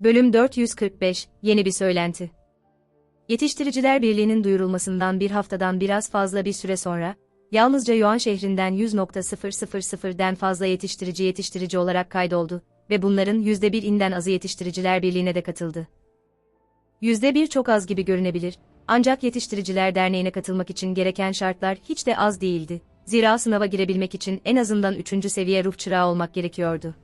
Bölüm 445, Yeni bir söylenti. Yetiştiriciler Birliği'nin duyurulmasından bir haftadan biraz fazla bir süre sonra, yalnızca Yuan şehrinden 100.000'den fazla yetiştirici yetiştirici olarak kaydoldu ve bunların %1'inden azı Yetiştiriciler Birliği'ne de katıldı. %1 çok az gibi görünebilir, ancak Yetiştiriciler Derneği'ne katılmak için gereken şartlar hiç de az değildi. Zira sınava girebilmek için en azından 3. seviye ruh çırağı olmak gerekiyordu.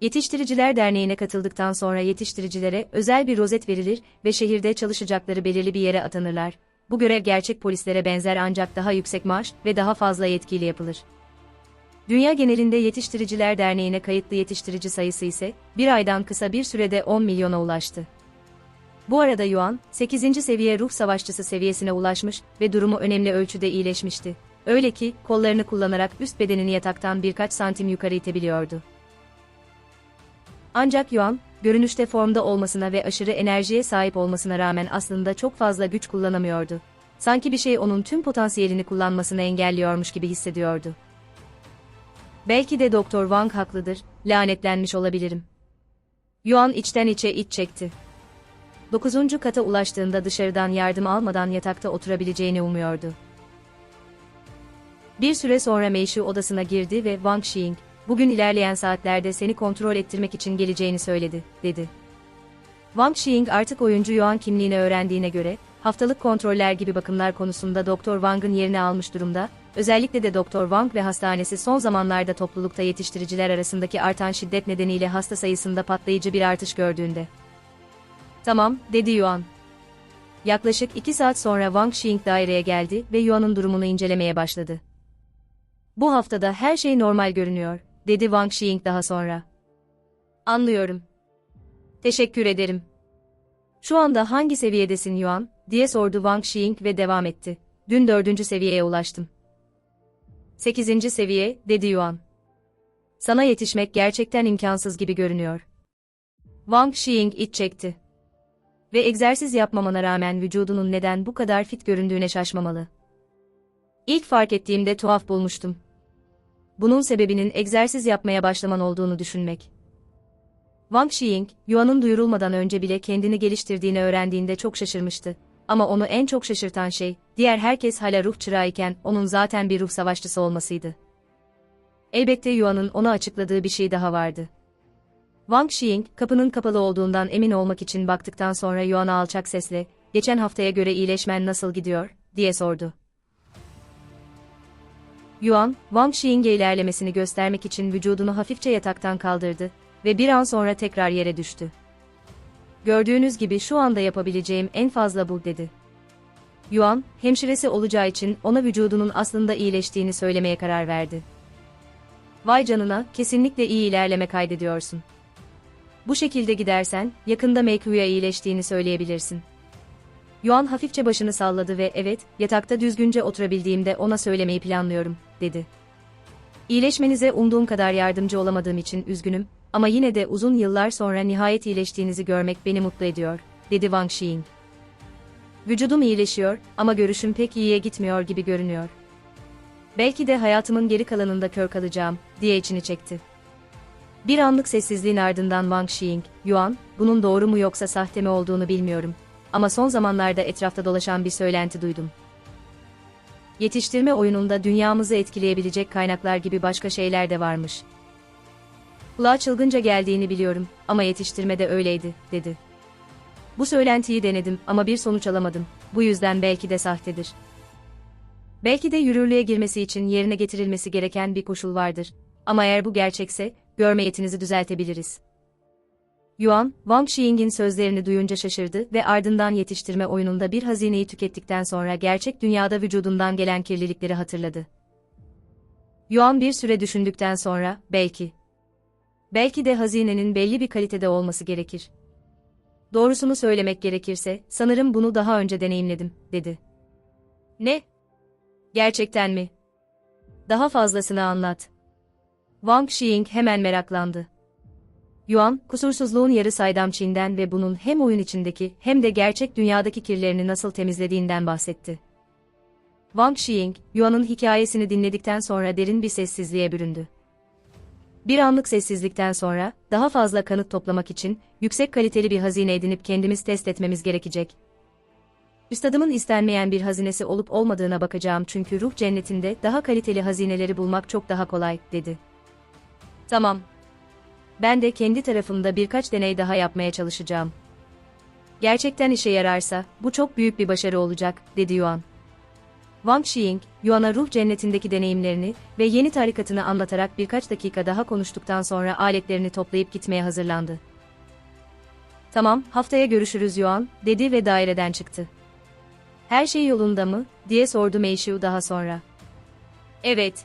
Yetiştiriciler Derneği'ne katıldıktan sonra yetiştiricilere özel bir rozet verilir ve şehirde çalışacakları belirli bir yere atanırlar. Bu görev gerçek polislere benzer ancak daha yüksek maaş ve daha fazla yetkiyle yapılır. Dünya genelinde Yetiştiriciler Derneği'ne kayıtlı yetiştirici sayısı ise bir aydan kısa bir sürede 10 milyona ulaştı. Bu arada Yuan, 8. seviye ruh savaşçısı seviyesine ulaşmış ve durumu önemli ölçüde iyileşmişti. Öyle ki, kollarını kullanarak üst bedenini yataktan birkaç santim yukarı itebiliyordu. Ancak Yuan, görünüşte formda olmasına ve aşırı enerjiye sahip olmasına rağmen aslında çok fazla güç kullanamıyordu. Sanki bir şey onun tüm potansiyelini kullanmasını engelliyormuş gibi hissediyordu. Belki de Doktor Wang haklıdır, lanetlenmiş olabilirim. Yuan içten içe iç çekti. Dokuzuncu kata ulaştığında dışarıdan yardım almadan yatakta oturabileceğini umuyordu. Bir süre sonra Meishu odasına girdi ve Wang Xing, bugün ilerleyen saatlerde seni kontrol ettirmek için geleceğini söyledi, dedi. Wang Xing artık oyuncu Yuan kimliğini öğrendiğine göre, haftalık kontroller gibi bakımlar konusunda Doktor Wang'ın yerini almış durumda, özellikle de Doktor Wang ve hastanesi son zamanlarda toplulukta yetiştiriciler arasındaki artan şiddet nedeniyle hasta sayısında patlayıcı bir artış gördüğünde. Tamam, dedi Yuan. Yaklaşık iki saat sonra Wang Xing daireye geldi ve Yuan'ın durumunu incelemeye başladı. Bu haftada her şey normal görünüyor, dedi Wang Xing daha sonra. Anlıyorum. Teşekkür ederim. Şu anda hangi seviyedesin Yuan, diye sordu Wang Xing ve devam etti. Dün dördüncü seviyeye ulaştım. Sekizinci seviye, dedi Yuan. Sana yetişmek gerçekten imkansız gibi görünüyor. Wang Xing iç çekti. Ve egzersiz yapmamana rağmen vücudunun neden bu kadar fit göründüğüne şaşmamalı. İlk fark ettiğimde tuhaf bulmuştum. Bunun sebebinin egzersiz yapmaya başlaman olduğunu düşünmek. Wang Xing, Yuan'ın duyurulmadan önce bile kendini geliştirdiğini öğrendiğinde çok şaşırmıştı. Ama onu en çok şaşırtan şey, diğer herkes hala ruh çırağı iken onun zaten bir ruh savaşçısı olmasıydı. Elbette Yuan'ın ona açıkladığı bir şey daha vardı. Wang Xing, kapının kapalı olduğundan emin olmak için baktıktan sonra Yuan'a alçak sesle, geçen haftaya göre iyileşmen nasıl gidiyor, diye sordu. Yuan, Wang Xing'e ilerlemesini göstermek için vücudunu hafifçe yataktan kaldırdı ve bir an sonra tekrar yere düştü. Gördüğünüz gibi şu anda yapabileceğim en fazla bu dedi. Yuan, hemşiresi olacağı için ona vücudunun aslında iyileştiğini söylemeye karar verdi. Vay canına, kesinlikle iyi ilerleme kaydediyorsun. Bu şekilde gidersen, yakında Meiku'ya iyileştiğini söyleyebilirsin. Yuan hafifçe başını salladı ve evet, yatakta düzgünce oturabildiğimde ona söylemeyi planlıyorum, dedi. İyileşmenize umduğum kadar yardımcı olamadığım için üzgünüm, ama yine de uzun yıllar sonra nihayet iyileştiğinizi görmek beni mutlu ediyor, dedi Wang Xing. Vücudum iyileşiyor ama görüşüm pek iyiye gitmiyor gibi görünüyor. Belki de hayatımın geri kalanında kör kalacağım, diye içini çekti. Bir anlık sessizliğin ardından Wang Xing, Yuan, bunun doğru mu yoksa sahte mi olduğunu bilmiyorum. Ama son zamanlarda etrafta dolaşan bir söylenti duydum. Yetiştirme oyununda dünyamızı etkileyebilecek kaynaklar gibi başka şeyler de varmış. Kulağa çılgınca geldiğini biliyorum ama yetiştirme de öyleydi, dedi. Bu söylentiyi denedim ama bir sonuç alamadım. Bu yüzden belki de sahtedir. Belki de yürürlüğe girmesi için yerine getirilmesi gereken bir koşul vardır. Ama eğer bu gerçekse, görme yetinizi düzeltebiliriz. Yuan, Wang Xing'in sözlerini duyunca şaşırdı ve ardından yetiştirme oyununda bir hazineyi tükettikten sonra gerçek dünyada vücudundan gelen kirlilikleri hatırladı. Yuan bir süre düşündükten sonra, belki. Belki de hazinenin belli bir kalitede olması gerekir. Doğrusunu söylemek gerekirse, sanırım bunu daha önce deneyimledim, dedi. Ne? Gerçekten mi? Daha fazlasını anlat. Wang Xing hemen meraklandı. Yuan, kusursuzluğun yarı saydam Çin'den ve bunun hem oyun içindeki hem de gerçek dünyadaki kirlerini nasıl temizlediğinden bahsetti. Wang Xing, Yuan'ın hikayesini dinledikten sonra derin bir sessizliğe büründü. Bir anlık sessizlikten sonra, daha fazla kanıt toplamak için, yüksek kaliteli bir hazine edinip kendimiz test etmemiz gerekecek. Üstadımın istenmeyen bir hazinesi olup olmadığına bakacağım çünkü ruh cennetinde daha kaliteli hazineleri bulmak çok daha kolay, dedi. Tamam. Ben de kendi tarafımda birkaç deney daha yapmaya çalışacağım. Gerçekten işe yararsa, bu çok büyük bir başarı olacak, dedi Yuan. Wang Xiying, Yuan'a ruh cennetindeki deneyimlerini ve yeni tarikatını anlatarak birkaç dakika daha konuştuktan sonra aletlerini toplayıp gitmeye hazırlandı. Tamam, haftaya görüşürüz Yuan, dedi ve daireden çıktı. Her şey yolunda mı, diye sordu Meishu daha sonra. Evet.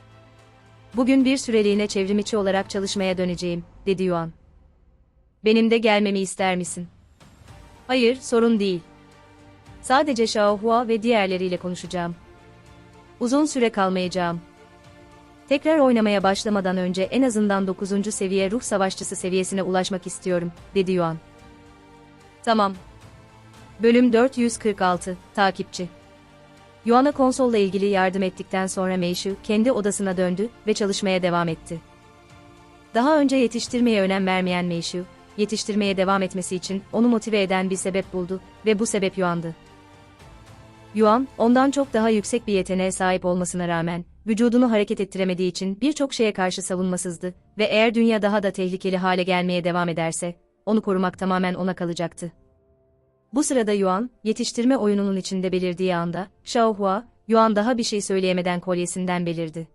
Bugün bir süreliğine çevrimiçi olarak çalışmaya döneceğim, dedi Yuan. Benim de gelmemi ister misin? Hayır, sorun değil. Sadece Shao Hua ve diğerleriyle konuşacağım. Uzun süre kalmayacağım. Tekrar oynamaya başlamadan önce en azından 9. seviye ruh savaşçısı seviyesine ulaşmak istiyorum, dedi Yuan. Tamam. Bölüm 446, Takipçi. Yuan'a konsolla ilgili yardım ettikten sonra Meishu kendi odasına döndü ve çalışmaya devam etti. Daha önce yetiştirmeye önem vermeyen Meishu, yetiştirmeye devam etmesi için onu motive eden bir sebep buldu ve bu sebep Yuan'dı. Yuan, ondan çok daha yüksek bir yeteneğe sahip olmasına rağmen, vücudunu hareket ettiremediği için birçok şeye karşı savunmasızdı ve eğer dünya daha da tehlikeli hale gelmeye devam ederse, onu korumak tamamen ona kalacaktı. Bu sırada Yuan, yetiştirme oyununun içinde belirdiği anda, Shao Hua, Yuan daha bir şey söyleyemeden kolyesinden belirdi.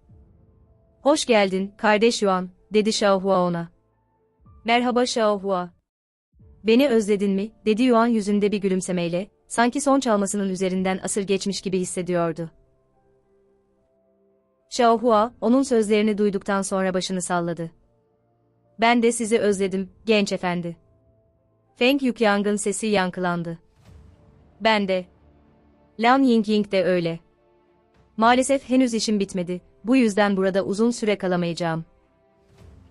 Hoş geldin, kardeş Yuan, dedi Shao Hua ona. Merhaba Shao Hua. Beni özledin mi, dedi Yuan yüzünde bir gülümsemeyle, sanki son çalmasının üzerinden asır geçmiş gibi hissediyordu. Shao Hua, onun sözlerini duyduktan sonra başını salladı. Ben de sizi özledim, genç efendi. Feng Yukyang'ın sesi yankılandı. Ben de. Lan Yingying de öyle. Maalesef henüz işim bitmedi, bu yüzden burada uzun süre kalamayacağım.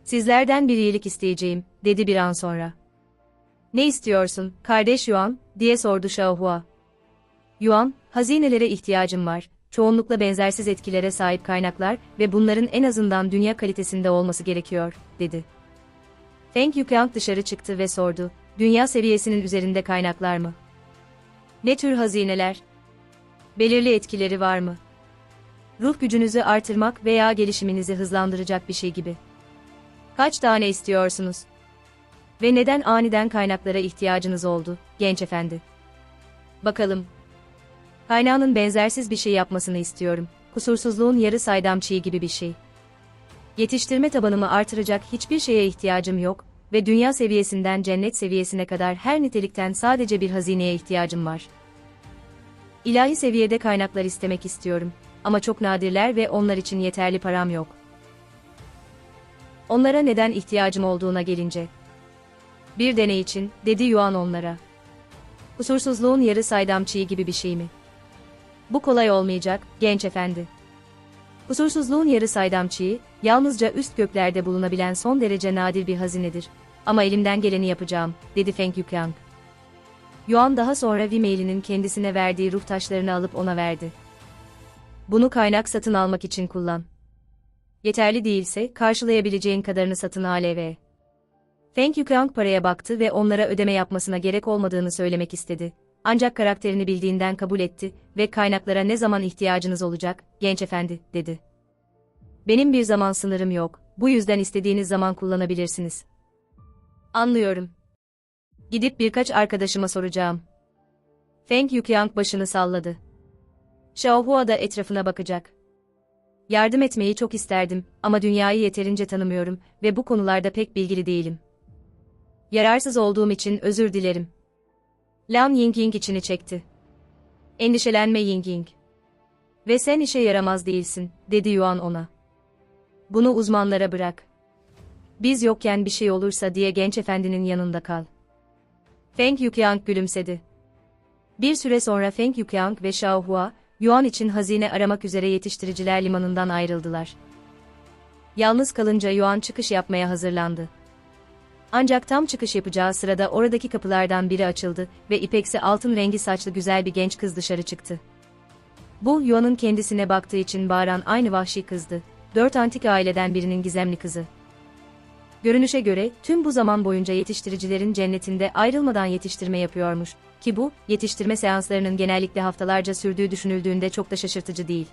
Sizlerden bir iyilik isteyeceğim, dedi bir an sonra. Ne istiyorsun, kardeş Yuan, diye sordu Xiaohua. Yuan, hazinelere ihtiyacım var, çoğunlukla benzersiz etkilere sahip kaynaklar ve bunların en azından dünya kalitesinde olması gerekiyor, dedi. Feng Yukiang dışarı çıktı ve sordu, dünya seviyesinin üzerinde kaynaklar mı? Ne tür hazineler? Belirli etkileri var mı? Ruh gücünüzü artırmak veya gelişiminizi hızlandıracak bir şey gibi. Kaç tane istiyorsunuz? Ve neden aniden kaynaklara ihtiyacınız oldu, genç efendi? Bakalım. Kaynağının benzersiz bir şey yapmasını istiyorum. Kusursuzluğun yarı saydam çiğ gibi bir şey. Yetiştirme tabanımı artıracak hiçbir şeye ihtiyacım yok ve dünya seviyesinden cennet seviyesine kadar her nitelikten sadece bir hazineye ihtiyacım var. İlahi seviyede kaynaklar istemek istiyorum ama çok nadirler ve onlar için yeterli param yok. Onlara neden ihtiyacım olduğuna gelince. Bir deney için, dedi Yuan onlara. Kusursuzluğun yarı saydam çiğ gibi bir şey mi? Bu kolay olmayacak, genç efendi. Kusursuzluğun yarı saydam çiğ, yalnızca üst göklerde bulunabilen son derece nadir bir hazinedir. Ama elimden geleni yapacağım, dedi Feng Yukyang. Yuan daha sonra Vimeili'nin kendisine verdiği ruh taşlarını alıp ona verdi. Bunu kaynak satın almak için kullan. Yeterli değilse, karşılayabileceğin kadarını satın al eve. Feng Yukyang paraya baktı ve onlara ödeme yapmasına gerek olmadığını söylemek istedi. Ancak karakterini bildiğinden kabul etti ve kaynaklara ne zaman ihtiyacınız olacak, genç efendi, dedi. Benim bir zaman sınırım yok, bu yüzden istediğiniz zaman kullanabilirsiniz. Anlıyorum. Gidip birkaç arkadaşıma soracağım. Feng Yukyang başını salladı. Xiaohua da etrafına bakacak. Yardım etmeyi çok isterdim ama dünyayı yeterince tanımıyorum ve bu konularda pek bilgili değilim. Yararsız olduğum için özür dilerim. Lan Yingying içini çekti. Endişelenme Yingying. Ve sen işe yaramaz değilsin, dedi Yuan ona. Bunu uzmanlara bırak. Biz yokken bir şey olursa diye genç efendinin yanında kal. Feng Yuqiang gülümsedi. Bir süre sonra Feng Yuqiang ve Shao Hua, Yuan için hazine aramak üzere yetiştiriciler limanından ayrıldılar. Yalnız kalınca Yuan çıkış yapmaya hazırlandı. Ancak tam çıkış yapacağı sırada oradaki kapılardan biri açıldı ve ipeksi altın rengi saçlı güzel bir genç kız dışarı çıktı. Bu, Yuan'ın kendisine baktığı için bağıran aynı vahşi kızdı. Dört antik aileden birinin gizemli kızı. Görünüşe göre tüm bu zaman boyunca yetiştiricilerin cennetinde ayrılmadan yetiştirme yapıyormuş ki bu yetiştirme seanslarının genellikle haftalarca sürdüğü düşünüldüğünde çok da şaşırtıcı değil.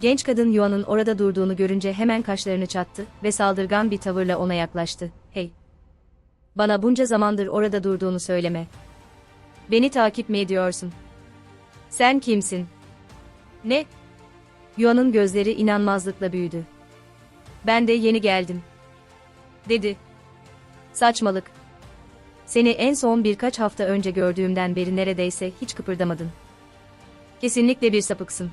Genç kadın Yuan'ın orada durduğunu görünce hemen kaşlarını çattı ve saldırgan bir tavırla ona yaklaştı. Hey! Bana bunca zamandır orada durduğunu söyleme. Beni takip mi ediyorsun? Sen kimsin? Ne? Yuan'ın gözleri inanmazlıkla büyüdü. Ben de yeni geldim. Dedi. Saçmalık. Seni en son birkaç hafta önce gördüğümden beri neredeyse hiç kıpırdamadın. Kesinlikle bir sapıksın.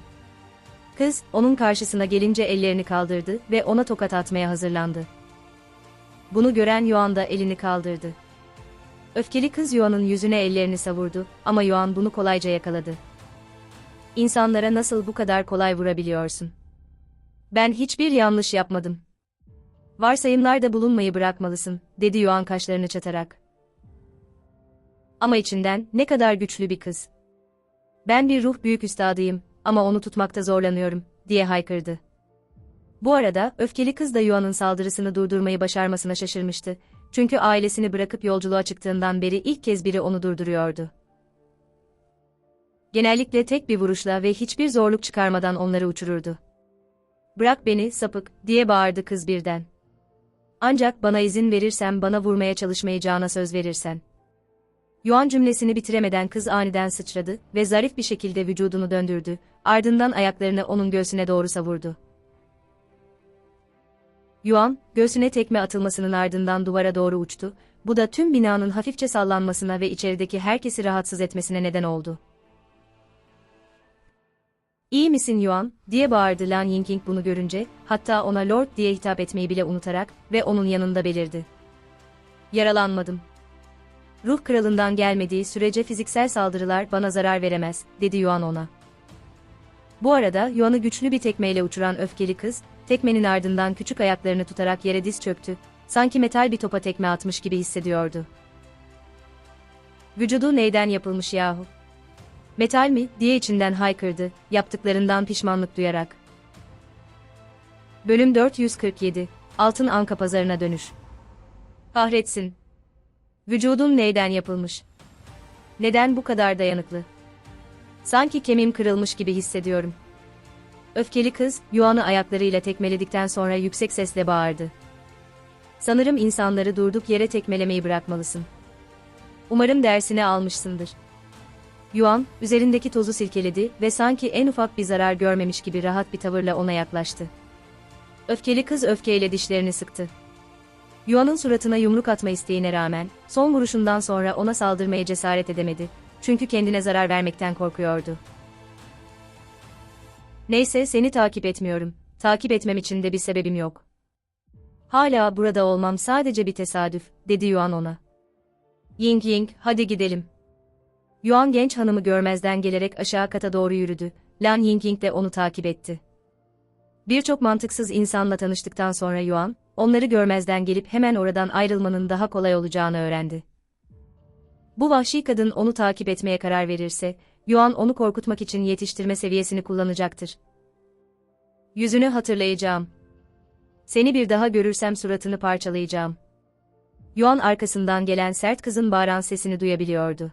Kız, onun karşısına gelince ellerini kaldırdı ve ona tokat atmaya hazırlandı. Bunu gören Yuan da elini kaldırdı. Öfkeli kız Yuan'ın yüzüne ellerini savurdu ama Yuan bunu kolayca yakaladı. İnsanlara nasıl bu kadar kolay vurabiliyorsun? Ben hiçbir yanlış yapmadım. Varsayımlarda bulunmayı bırakmalısın, dedi Yuan kaşlarını çatarak. Ama içinden, ne kadar güçlü bir kız. Ben bir ruh büyük üstadıyım, ama onu tutmakta zorlanıyorum, diye haykırdı. Bu arada, öfkeli kız da Yuan'ın saldırısını durdurmayı başarmasına şaşırmıştı. Çünkü ailesini bırakıp yolculuğa çıktığından beri ilk kez biri onu durduruyordu. Genellikle tek bir vuruşla ve hiçbir zorluk çıkarmadan onları uçururdu. Bırak beni, sapık, diye bağırdı kız birden. Ancak bana izin verirsen bana vurmaya çalışmayacağına söz verirsen. Yuan cümlesini bitiremeden kız aniden sıçradı ve zarif bir şekilde vücudunu döndürdü, ardından ayaklarını onun göğsüne doğru savurdu. Yuan, göğsüne tekme atılmasının ardından duvara doğru uçtu, bu da tüm binanın hafifçe sallanmasına ve içerideki herkesi rahatsız etmesine neden oldu. İyi misin Yuan, diye bağırdı Lan Yingking bunu görünce, hatta ona Lord diye hitap etmeyi bile unutarak ve onun yanında belirdi. Yaralanmadım. Ruh kralından gelmediği sürece fiziksel saldırılar bana zarar veremez, dedi Yuan ona. Bu arada Yuan'ı güçlü bir tekmeyle uçuran öfkeli kız, tekmenin ardından küçük ayaklarını tutarak yere diz çöktü, sanki metal bir topa tekme atmış gibi hissediyordu. Vücudu neyden yapılmış yahu? Metal mi, diye içinden haykırdı, yaptıklarından pişmanlık duyarak. Bölüm 447, Altın Anka Pazarına Dönüş. Kahretsin. Vücudun neyden yapılmış? Neden bu kadar dayanıklı? Sanki kemiğim kırılmış gibi hissediyorum. Öfkeli kız, Yuan'ı ayaklarıyla tekmeledikten sonra yüksek sesle bağırdı. Sanırım insanları durduk yere tekmelemeyi bırakmalısın. Umarım dersini almışsındır. Yuan, üzerindeki tozu silkeledi ve sanki en ufak bir zarar görmemiş gibi rahat bir tavırla ona yaklaştı. Öfkeli kız öfkeyle dişlerini sıktı. Yuan'ın suratına yumruk atma isteğine rağmen, son vuruşundan sonra ona saldırmaya cesaret edemedi. Çünkü kendine zarar vermekten korkuyordu. Neyse seni takip etmiyorum. Takip etmem için de bir sebebim yok. Hala burada olmam sadece bir tesadüf, dedi Yuan ona. Ying Ying, hadi gidelim. Yuan genç hanımı görmezden gelerek aşağı kata doğru yürüdü. Lan Yingying de onu takip etti. Birçok mantıksız insanla tanıştıktan sonra Yuan, onları görmezden gelip hemen oradan ayrılmanın daha kolay olacağını öğrendi. Bu vahşi kadın onu takip etmeye karar verirse, Yuan onu korkutmak için yetiştirme seviyesini kullanacaktır. Yüzünü hatırlayacağım. Seni bir daha görürsem suratını parçalayacağım. Yuan arkasından gelen sert kızın bağıran sesini duyabiliyordu.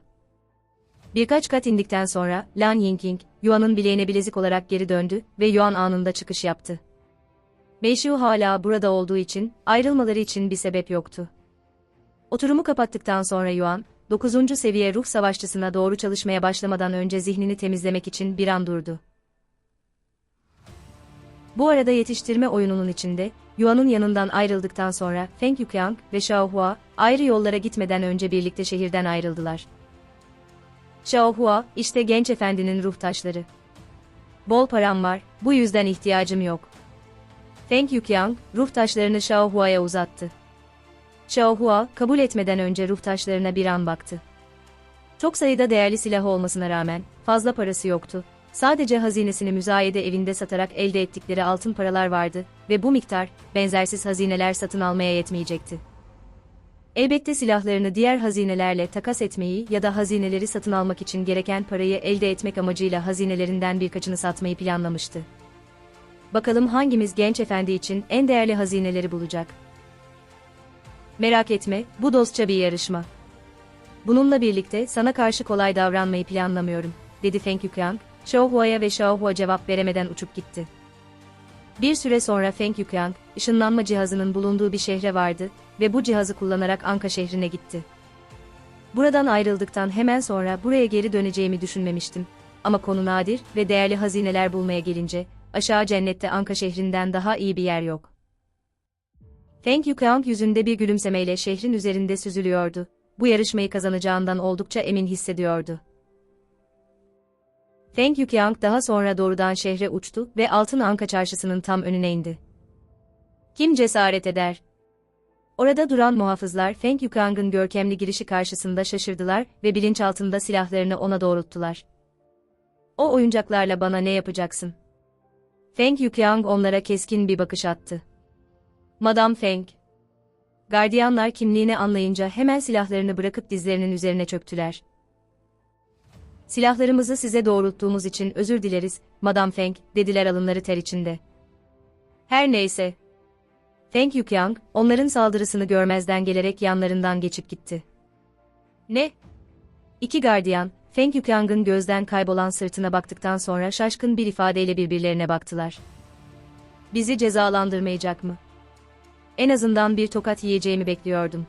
Birkaç kat indikten sonra, Lan Yingking, Yuan'ın bileğine bilezik olarak geri döndü ve Yuan anında çıkış yaptı. Meishu hala burada olduğu için, ayrılmaları için bir sebep yoktu. Oturumu kapattıktan sonra Yuan, 9. seviye ruh savaşçısına doğru çalışmaya başlamadan önce zihnini temizlemek için bir an durdu. Bu arada yetiştirme oyununun içinde, Yuan'ın yanından ayrıldıktan sonra Feng Yuqiang ve Xiao Hua, ayrı yollara gitmeden önce birlikte şehirden ayrıldılar. Xiao Hua, işte genç efendinin ruh taşları. Bol param var, bu yüzden ihtiyacım yok. Feng Yuqiang, ruh taşlarını Xiao Hua'ya uzattı. Xiao Hua, kabul etmeden önce ruh taşlarına bir an baktı. Çok sayıda değerli silah olmasına rağmen, fazla parası yoktu. Sadece hazinesini müzayede evinde satarak elde ettikleri altın paralar vardı ve bu miktar, benzersiz hazineler satın almaya yetmeyecekti. Elbette silahlarını diğer hazinelerle takas etmeyi ya da hazineleri satın almak için gereken parayı elde etmek amacıyla hazinelerinden birkaçını satmayı planlamıştı. Bakalım hangimiz genç efendi için en değerli hazineleri bulacak. Merak etme, bu dostça bir yarışma. Bununla birlikte sana karşı kolay davranmayı planlamıyorum, dedi Feng Yuqiang, Xiaohua'ya ve Xiaohua cevap veremeden uçup gitti. Bir süre sonra Feng Yuqiang, ışınlanma cihazının bulunduğu bir şehre vardı ve bu cihazı kullanarak Anka şehrine gitti. Buradan ayrıldıktan hemen sonra buraya geri döneceğimi düşünmemiştim. Ama konu nadir ve değerli hazineler bulmaya gelince, aşağı cennette Anka şehrinden daha iyi bir yer yok. Feng Yuqiang yüzünde bir gülümsemeyle şehrin üzerinde süzülüyordu. Bu yarışmayı kazanacağından oldukça emin hissediyordu. Feng Yuqiang daha sonra doğrudan şehre uçtu ve Altın Anka çarşısının tam önüne indi. Kim cesaret eder? Orada duran muhafızlar Feng Yuqiang'ın görkemli girişi karşısında şaşırdılar ve bilinçaltında silahlarını ona doğrulttular. O oyuncaklarla bana ne yapacaksın? Feng Yuqiang onlara keskin bir bakış attı. Madame Feng. Gardiyanlar kimliğini anlayınca hemen silahlarını bırakıp dizlerinin üzerine çöktüler. Silahlarımızı size doğrulttuğumuz için özür dileriz, Madame Feng, dediler alınları ter içinde. Her neyse. Feng Yuqiang, onların saldırısını görmezden gelerek yanlarından geçip gitti. Ne? İki gardiyan, Feng Yuqiang'ın gözden kaybolan sırtına baktıktan sonra şaşkın bir ifadeyle birbirlerine baktılar. Bizi cezalandırmayacak mı? En azından bir tokat yiyeceğimi bekliyordum.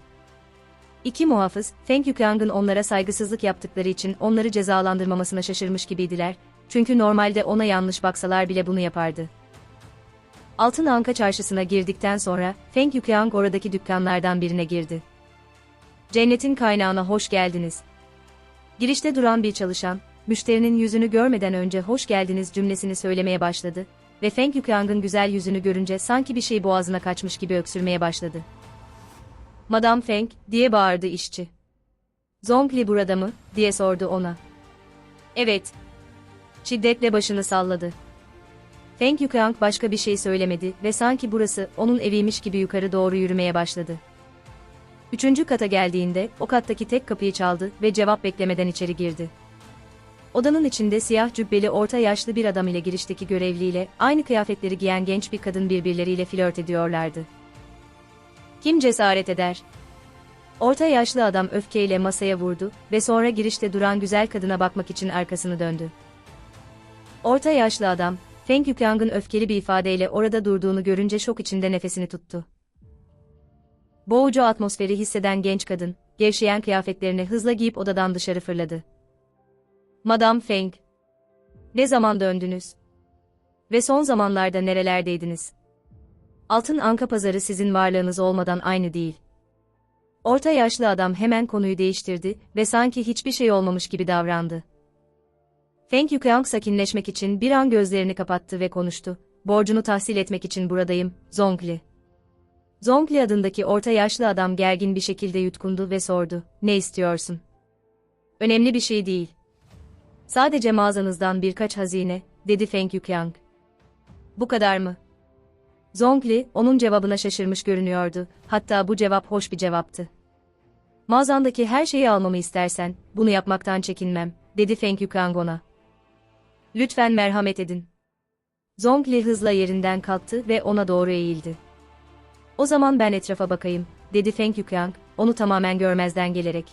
İki muhafız, Feng Yuqiang'ın onlara saygısızlık yaptıkları için onları cezalandırmamasına şaşırmış gibiydiler, çünkü normalde ona yanlış baksalar bile bunu yapardı. Altın Anka çarşısına girdikten sonra, Feng Yuqiang oradaki dükkanlardan birine girdi. Cennetin kaynağına hoş geldiniz. Girişte duran bir çalışan, müşterinin yüzünü görmeden önce hoş geldiniz cümlesini söylemeye başladı ve Feng Yuqiang'ın güzel yüzünü görünce sanki bir şey boğazına kaçmış gibi öksürmeye başladı. Madame Feng, diye bağırdı işçi. Zongli burada mı, diye sordu ona. Evet. Şiddetle başını salladı. Feng Yuqiang başka bir şey söylemedi ve sanki burası onun eviymiş gibi yukarı doğru yürümeye başladı. Üçüncü kata geldiğinde o kattaki tek kapıyı çaldı ve cevap beklemeden içeri girdi. Odanın içinde siyah cübbeli orta yaşlı bir adam ile girişteki görevliyle aynı kıyafetleri giyen genç bir kadın birbirleriyle flört ediyorlardı. Kim cesaret eder? Orta yaşlı adam öfkeyle masaya vurdu ve sonra girişte duran güzel kadına bakmak için arkasını döndü. Orta yaşlı adam, Feng Yuqiang'ın öfkeli bir ifadeyle orada durduğunu görünce şok içinde nefesini tuttu. Boğucu atmosferi hisseden genç kadın, gevşeyen kıyafetlerini hızla giyip odadan dışarı fırladı. Madame Feng. Ne zaman döndünüz? Ve son zamanlarda nerelerdeydiniz? Altın anka pazarı sizin varlığınız olmadan aynı değil. Orta yaşlı adam hemen konuyu değiştirdi ve sanki hiçbir şey olmamış gibi davrandı. Feng Yuqiang sakinleşmek için bir an gözlerini kapattı ve konuştu. Borcunu tahsil etmek için buradayım, Zongli. Zongli adındaki orta yaşlı adam gergin bir şekilde yutkundu ve sordu, ne istiyorsun? Önemli bir şey değil. Sadece mağazanızdan birkaç hazine, dedi Feng Yuqiang. Bu kadar mı? Zongli, onun cevabına şaşırmış görünüyordu, hatta bu cevap hoş bir cevaptı. Mağazandaki her şeyi almamı istersen, bunu yapmaktan çekinmem, dedi Feng Yuqiang ona. Lütfen merhamet edin. Zongli hızla yerinden kalktı ve ona doğru eğildi. O zaman ben etrafa bakayım, dedi Feng Yuqiang, onu tamamen görmezden gelerek.